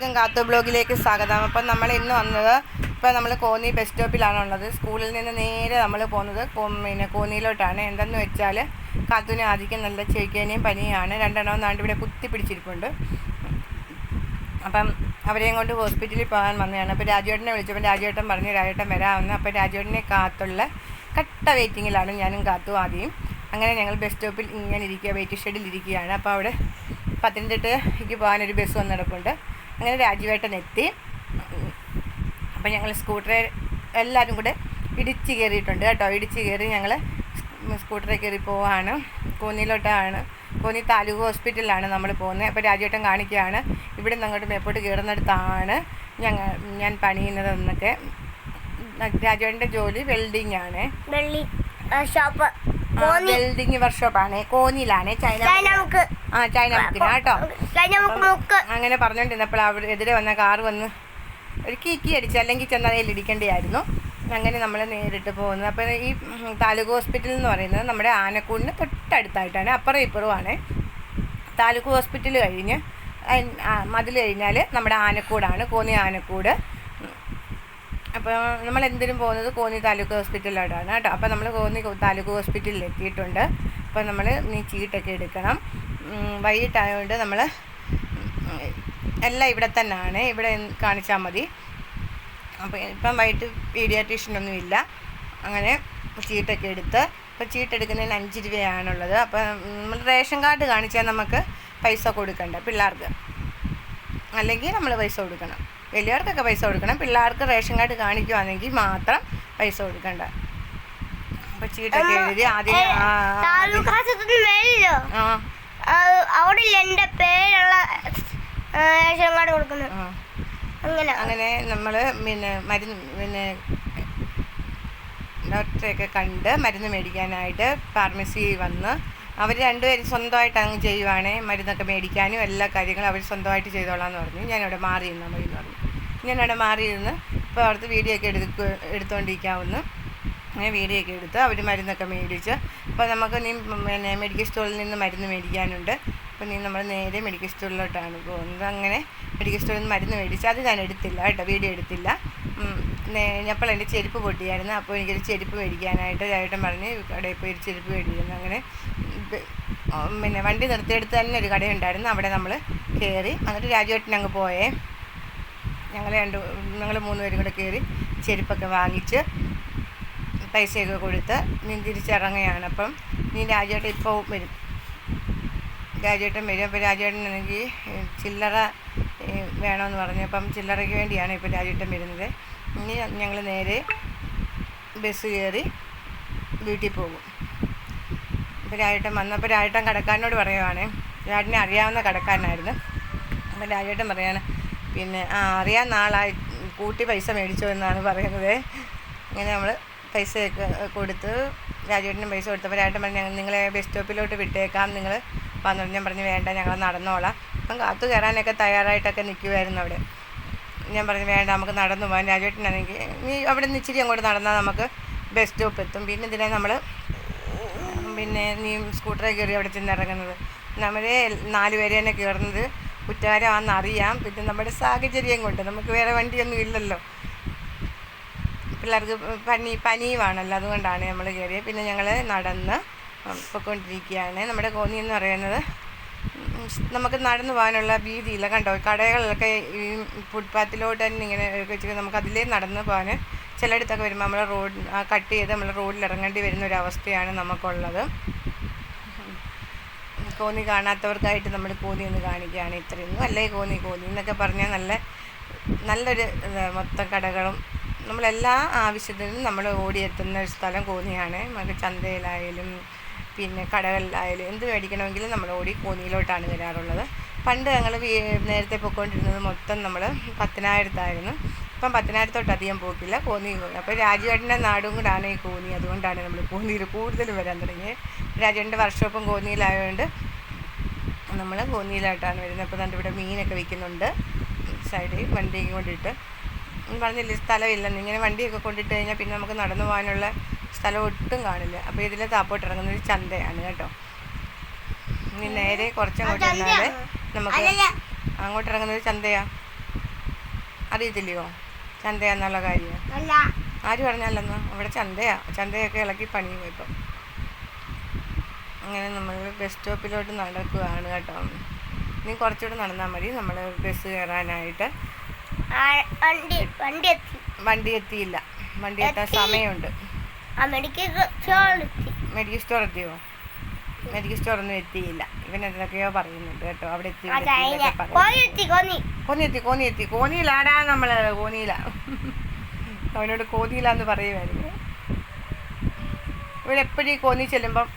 കാത്തു ബ്ലോഗിലേക്ക് സ്വാഗതം. അപ്പം നമ്മൾ ഇന്ന് വന്നത് ഇപ്പം നമ്മൾ കോന്നി ബസ് സ്റ്റോപ്പിലാണ് ഉള്ളത്. സ്കൂളിൽ നിന്ന് നേരെ നമ്മൾ പോകുന്നത് പിന്നെ കോന്നിയിലോട്ടാണ്. എന്തെന്ന് വെച്ചാൽ കാത്തുവിന് ആദ്യം നല്ല ചെവിക്കേനയും പനിയാണ് രണ്ടെണ്ണം നാണ്ട് ഇവിടെ കുത്തി പിടിച്ചിരിപ്പുണ്ട്. അപ്പം അവരെയും കൊണ്ട് ഹോസ്പിറ്റലിൽ പോകാൻ വന്നതാണ്. അപ്പോൾ രാജുവേട്ടനെ വിളിച്ചപ്പോൾ രാജുവേട്ടൻ പറഞ്ഞു രാജേട്ടൻ വരാമെന്ന്. അപ്പോൾ രാജുവേട്ടനെ കാത്തുള്ള കട്ട വെയിറ്റിങ്ങിലാണ് ഞാനും കാത്തു ആദ്യം. അങ്ങനെ ഞങ്ങൾ ബസ് സ്റ്റോപ്പിൽ ഇങ്ങനെ ഇരിക്കുക വെയിറ്റിംഗ് ഷെഡിൽ ഇരിക്കുകയാണ്. അപ്പോൾ അവിടെ പത്തനംതിട്ടയ്ക്ക് പോകാനൊരു ബസ് വന്ന് കിടപ്പുണ്ട് അങ്ങനെ രാജുവേട്ടൻ എത്തി അപ്പം ഞങ്ങൾ സ്കൂട്ടറെ എല്ലാവരും കൂടെ ഇടിച്ച് കയറിയിട്ടുണ്ട് കേട്ടോ. ഇടിച്ച് കയറി ഞങ്ങൾ സ്കൂട്ടറിൽ കയറി പോവാണ്. കോന്നിയിലോട്ടാണ്. കോന്നി താലൂക്ക് ഹോസ്പിറ്റലിലാണ് നമ്മൾ പോകുന്നത്. അപ്പോൾ രാജുവേട്ടൻ കാണിക്കുകയാണ് ഇവിടെ നിന്ന് അങ്ങോട്ട് മേപ്പോട്ട് കയറുന്നിടത്താണ് ഞങ്ങൾ ഞാൻ പണിയുന്നതെന്നൊക്കെ. രാജുവേട്ടന്റെ ജോലി വെൽഡിംഗ് ആണ് ഷോപ്പ്. വെൽഡിംഗ് വർക്ക്ഷോപ്പാണ്. കോന്നിയിലാണ്. ചൈന ആ ചൈന മുക്കിന് കേട്ടോ. അങ്ങനെ പറഞ്ഞോണ്ടിരുന്നപ്പോൾ അവിടെ എതിരെ വന്ന കാർ വന്ന് ഒരു കീക്കി അടിച്ച് അല്ലെങ്കിൽ ചെന്നതയിൽ ഇടിക്കേണ്ടിയായിരുന്നു. അങ്ങനെ നമ്മൾ നേരിട്ട് പോകുന്നത്. അപ്പോൾ ഈ താലൂക്ക് ഹോസ്പിറ്റൽ എന്ന് പറയുന്നത് നമ്മുടെ ആനക്കൂടിന് തൊട്ടടുത്തായിട്ടാണ്. അപ്പുറം ഇപ്പുറമാണ് താലൂക്ക് ഹോസ്പിറ്റൽ കഴിഞ്ഞ് മതിൽ കഴിഞ്ഞാൽ നമ്മുടെ ആനക്കൂടാണ്. കോന്നി ആനക്കൂട്. അപ്പോൾ നമ്മൾ എന്തിനും പോകുന്നത് കോന്നി താലൂക്ക് ഹോസ്പിറ്റലിലോട്ടാണ് കേട്ടോ. അപ്പോൾ നമ്മൾ കോന്നി താലൂക്ക് ഹോസ്പിറ്റലിൽ എത്തിയിട്ടുണ്ട് അപ്പോൾ നമ്മൾ നീ ചീട്ടൊക്കെ എടുക്കണം. വൈകിട്ടായതുകൊണ്ട് നമ്മൾ എല്ലാം ഇവിടെ തന്നെയാണ് ഇവിടെ കാണിച്ചാൽ മതി. അപ്പോൾ ഇപ്പം വൈകിട്ട് പീഡിയാട്രീഷ്യനൊന്നും ഇല്ല അങ്ങനെ ചീട്ടൊക്കെ എടുത്ത് ഇപ്പോൾ ചീട്ടെടുക്കുന്നതിന് അഞ്ച് രൂപയാണുള്ളത്. അപ്പോൾ നമ്മൾ റേഷൻ കാർഡ് കാണിച്ചാൽ നമുക്ക് പൈസ കൊടുക്കണ്ട പിള്ളേർക്ക്. അല്ലെങ്കിൽ നമ്മൾ പൈസ കൊടുക്കണം. വലിയവർക്കൊക്കെ പൈസ കൊടുക്കണം. പിള്ളേർക്ക് റേഷൻ കാർഡ് കാണിക്കുവാണെങ്കിൽ മാത്രം പൈസ കൊടുക്കണ്ട. അപ്പൊ ചീട്ടൊക്കെ എഴുതി ആദ്യം അവിടെ എന്റെ പേരുള്ള റേഷൻ കാർഡ് കൊടുക്കുന്നത്? അങ്ങനെ. അങ്ങനെ നമ്മൾ പിന്നെ മരുന്ന് പിന്നെ ഡോക്ടറെ ഡോക്ടറെയൊക്കെ കണ്ട് മരുന്ന് മേടിക്കാനായിട്ട് ഫാർമസി വന്ന് അവർ രണ്ടുപേരും സ്വന്തമായിട്ട് അങ്ങ് ചെയ്യുവാണേ. മരുന്നൊക്കെ മേടിക്കാനും എല്ലാ കാര്യങ്ങളും അവർ സ്വന്തമായിട്ട് ചെയ്തോളാന്ന് പറഞ്ഞു. ഞാനിവിടെ മാറി നിന്നാൽ മതി എന്ന് പറഞ്ഞു. ഞാനവിടെ മാറി മാറിയിരുന്ന് ഇപ്പോൾ അവിടുത്തെ വീഡിയോ ഒക്കെ എടുക്ക എടുത്തുകൊണ്ടിരിക്കാവുന്നു അങ്ങനെ വീഡിയോ ഒക്കെ എടുത്ത് അവർ മരുന്നൊക്കെ മേടിച്ച് അപ്പോൾ നമുക്ക് നീ പിന്നെ മെഡിക്കൽ സ്റ്റോറിൽ നിന്ന് മരുന്ന് മേടിക്കാനുണ്ട്. അപ്പോൾ നീ നമ്മൾ നേരെ മെഡിക്കൽ സ്റ്റോറിലോട്ടാണ് പോകുന്നത്. അങ്ങനെ മെഡിക്കൽ സ്റ്റോറിൽ നിന്ന് മരുന്ന് മേടിച്ച് അത് ഞാൻ എടുത്തില്ല കേട്ടോ വീഡിയോ എടുത്തില്ല. അപ്പോൾ എന്റെ ചെരുപ്പ് പൊട്ടിയായിരുന്നു. അപ്പോൾ എനിക്കൊരു ചെരുപ്പ് മേടിക്കാനായിട്ട് ചേട്ടൻ പറഞ്ഞ് കടയിൽ പോയി ഒരു ചെരുപ്പ് മേടിക്കുന്നു അങ്ങനെ പിന്നെ വണ്ടി നിർത്തിയെടുത്ത് തന്നെ ഒരു കടയുണ്ടായിരുന്നു. അവിടെ നമ്മൾ കയറി. എന്നിട്ട് രാജുവേട്ടൻ അങ്ങ് പോയേ. ഞങ്ങൾ രണ്ട് ഞങ്ങൾ മൂന്ന് പേരും കൂടെ കയറി ചെരുപ്പൊക്കെ വാങ്ങിച്ച് പൈസയൊക്കെ കൊടുത്ത് നീ തിരിച്ചിറങ്ങുകയാണ്. അപ്പം നീ രാജേട്ടൻ ഇപ്പോൾ വരും. രാജേട്ടൻ വരും. അപ്പോൾ രാജേട്ടനാണെങ്കിൽ ചില്ലറ വേണമെന്ന് പറഞ്ഞു. അപ്പം ചില്ലറയ്ക്ക് വേണ്ടിയാണ് ഇപ്പോൾ രാജേട്ടൻ വരുന്നത്. ഇനി ഞങ്ങൾ നേരെ ബസ് കയറി വീട്ടിൽ പോകും. ഇപ്പോൾ രാജേട്ടൻ വന്നപ്പോൾ രാജേട്ടൻ കടക്കാരനോട് പറയുവാണ്. രാജേട്ടനെ അറിയാവുന്ന കടക്കാരനായിരുന്നു. അപ്പോൾ രാജേട്ടൻ പറയാണ് പിന്നെ ആ അറിയാൻ നാളായി. കൂട്ടി പൈസ മേടിച്ചോ എന്നാണ് പറയുന്നത്. ഇങ്ങനെ നമ്മൾ പൈസയൊക്കെ കൊടുത്ത് രാജുവേട്ടനും പൈസ കൊടുത്തപ്പോൾ രാജേട്ടൻ പറഞ്ഞു ഞങ്ങൾ നിങ്ങളെ ബസ് സ്റ്റോപ്പിലോട്ട് വിട്ടേക്കാം നിങ്ങൾ വന്നിട്ട് ഞാൻ പറഞ്ഞു വേണ്ട ഞങ്ങൾ നടന്നോളാം. അപ്പം കാത്തു കയറാനൊക്കെ തയ്യാറായിട്ടൊക്കെ നിൽക്കുമായിരുന്നു അവിടെ. ഞാൻ പറഞ്ഞു വേണ്ട നമുക്ക് നടന്നു പോകാൻ രാജുവേട്ടനാണെങ്കിൽ നീ അവിടെ നിന്ന് ഇച്ചിരി അങ്ങോട്ട് നടന്നാൽ നമുക്ക് ബസ് സ്റ്റോപ്പ് എത്തും. പിന്നെ ഇതിനെ നമ്മൾ പിന്നെ നീ സ്കൂട്ടറിൽ കയറി അവിടെ ചെന്ന് ഇറങ്ങുന്നത് നമ്മൾ നാല് പേരെ തന്നെ കയറുന്നത്. കുറ്റകാരമാണെന്ന് അറിയാം. പിന്നെ നമ്മുടെ സാഹചര്യം കൊണ്ട് നമുക്ക് വേറെ വണ്ടിയൊന്നും ഇല്ലല്ലോ. പിള്ളേർക്ക് പനി പനിയുമാണല്ലോ. അതുകൊണ്ടാണ് നമ്മൾ കയറിയത് പിന്നെ ഞങ്ങൾ നടന്ന് പൊയ്ക്കൊണ്ടിരിക്കുകയാണ്. നമ്മുടെ കോന്നി എന്ന് പറയുന്നത്. നമുക്ക് നടന്നു പോകാനുള്ള വീതിയില്ല കണ്ടോ? കടകളിലൊക്കെ ഈ ഫുട്പാത്തിലോട്ട് തന്നെ ഇങ്ങനെ വെച്ചിട്ട് നമുക്ക് അതിലേ നടന്നു പോകാൻ ചിലയിടത്തൊക്കെ വരുമ്പോൾ നമ്മൾ റോഡ് കട്ട് ചെയ്ത് നമ്മൾ റോഡിൽ ഇറങ്ങേണ്ടി വരുന്ന ഒരു അവസ്ഥയാണ് നമുക്കുള്ളത്. കോന്നി കാണാത്തവർക്കായിട്ട് നമ്മൾ കോന്നി ഒന്ന് കാണിക്കുകയാണ്. ഇത്രയൊന്നും അല്ലേ കോന്നി കോന്നി എന്നൊക്കെ പറഞ്ഞാൽ നല്ല നല്ലൊരു മൊത്തം കടകളും. നമ്മളെല്ലാ ആവശ്യത്തിനും നമ്മൾ ഓടിയെത്തുന്ന ഒരു സ്ഥലം കോന്നിയാണ്. നമുക്ക് ചന്തയിലായാലും പിന്നെ കടകളിലായാലും എന്ത് മേടിക്കണമെങ്കിലും നമ്മൾ ഓടി കോന്നിയിലോട്ടാണ് വരാറുള്ളത്. പണ്ട് ഞങ്ങൾ നേരത്തെ പോയിക്കൊണ്ടിരുന്നത് മൊത്തം നമ്മൾ പത്തനായിരത്തായിരുന്നു. ഇപ്പം പത്തനായിരത്തോട്ട് അധികം പോക്കില്ല കോന്നി അപ്പോൾ രാജുവേട്ടന്റെ നാടും കൂടാണ് ഈ കോന്നി. അതുകൊണ്ടാണ് നമ്മൾ കോന്നിയിൽ കൂടുതൽ വരാൻ തുടങ്ങിയത്. രാജുവേട്ടന്റെ വർക്ക്ഷോപ്പും കോന്നിയിലായതുകൊണ്ട് നമ്മൾ കോന്നിയിലായിട്ടാണ് വരുന്നത്. അപ്പോൾ ഇവിടെ മീനൊക്കെ വിൽക്കുന്നുണ്ട്. സൈഡിൽ വണ്ടിയും കൊണ്ടിട്ട് പറഞ്ഞില്ലേ സ്ഥലമില്ലെന്ന്. ഇങ്ങനെ വണ്ടിയൊക്കെ കൊണ്ടിട്ട് കഴിഞ്ഞാൽ പിന്നെ നമുക്ക് നടന്നു പോകാനുള്ള സ്ഥലം ഒട്ടും കാണില്ല. അപ്പോൾ ഇതിൽ താപ്പോട്ട് ഇറങ്ങുന്ന ഒരു ചന്തയാണ് കേട്ടോ. ഇനി നേരെ കുറച്ചങ്ങോട്ട് വന്നാൽ നമുക്ക് അങ്ങോട്ട് ഇറങ്ങുന്നത് ചന്തയാ. അറിയത്തില്ലയോ? ചന്തയാന്നുള്ള കാര്യം. ആര് പറഞ്ഞാലെന്നോ. അവിടെ ചന്തയാ. ചന്തയൊക്കെ ഇളക്കി പണിയും ഇപ്പം. അങ്ങനെ നമ്മൾ ബസ് സ്റ്റോപ്പിലോട്ട് നടക്കുകയാണ് കേട്ടോ. ഇനി കുറച്ചുകൂടെ നടന്നാൽ മതി. നമ്മൾ ബസ് കയറാനായിട്ട്. വണ്ടി വണ്ടി എത്തി. വണ്ടി എത്തിയില്ല. വണ്ടി എത്താൻ സമയമുണ്ട്. മെഡിക്കൽ സ്റ്റോർ എത്തിയോ? മെഡിക്കൽ സ്റ്റോർ ഒന്നും എത്തിയില്ല. ഇവൻ എന്തൊക്കെയോ പറയുന്നുണ്ട് കേട്ടോ. അവിടെ എത്തി ആ ഇവിടെ എത്തി കഴിഞ്ഞ എന്നൊക്കെ കോഴി പറയുന്നു. എത്തി കോന്നി കോന്നി എത്തി കോന്നി എത്തി. കോന്നിയിലാടാ നമ്മൾ കോന്നിയില അവനോട് കോന്നിയിലാന്ന് പറയുമായിരുന്നു ഇവിടെ എപ്പോഴും ഈ കോന്നി ചെല്ലുമ്പം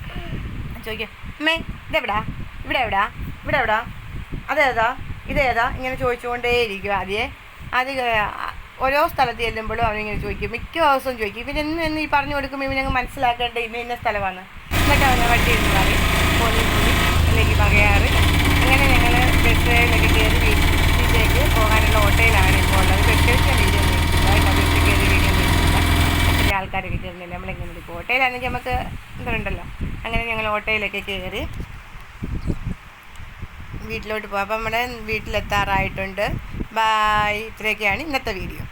ചോദിക്കും അമ്മേ ഇതെവിടാ? ഇവിടെ എവിടാ? ഇവിടെ എവിടാ? അതേതാ ഇതേതാ ഇങ്ങനെ ചോദിച്ചുകൊണ്ടേയിരിക്കും ആദ്യേ അത് ഓരോ സ്ഥലത്ത് ചെല്ലുമ്പോഴും അവനിങ്ങനെ ചോദിക്കും. മിക്ക ദിവസവും ചോദിക്കും. ഇവനെന്ന് ഈ പറഞ്ഞു കൊടുക്കുമ്പോൾ ഇവനങ്ങ് മനസ്സിലാക്കേണ്ട ഇന്ന ഇന്ന സ്ഥലമാണ്. എന്നിട്ട് അവനെ വണ്ടി ഇരുന്ന് പറയും കോന്നി പോയി അല്ലെങ്കിൽ പകയാറ് അങ്ങനെ ഞങ്ങൾ ബസ്സിലൊക്കെ കയറി വീട്ടിലേക്ക് പോകാനുള്ള ഓട്ടോയിലാണ് ഇപ്പോൾ ഉള്ളത് ബസ്സിൽ വീഡിയോ കേട്ടോ ബസ്സിൽ കയറി വീഡിയോ ഒത്തിരി ആൾക്കാരൊക്കെ കയറുന്നില്ല നമ്മളിങ്ങനെ എടുക്കും ഓട്ടോയിലാണെങ്കിൽ നമുക്ക് ഇതുണ്ടല്ലോ അങ്ങനെ ഞങ്ങൾ ഓട്ടോയിലൊക്കെ കയറി വീട്ടിലോട്ട് പോകാം അപ്പം നമ്മുടെ വീട്ടിലെത്താറായിട്ടുണ്ട്. ബായ് ഇത്രയൊക്കെയാണ് ഇന്നത്തെ വീഡിയോ.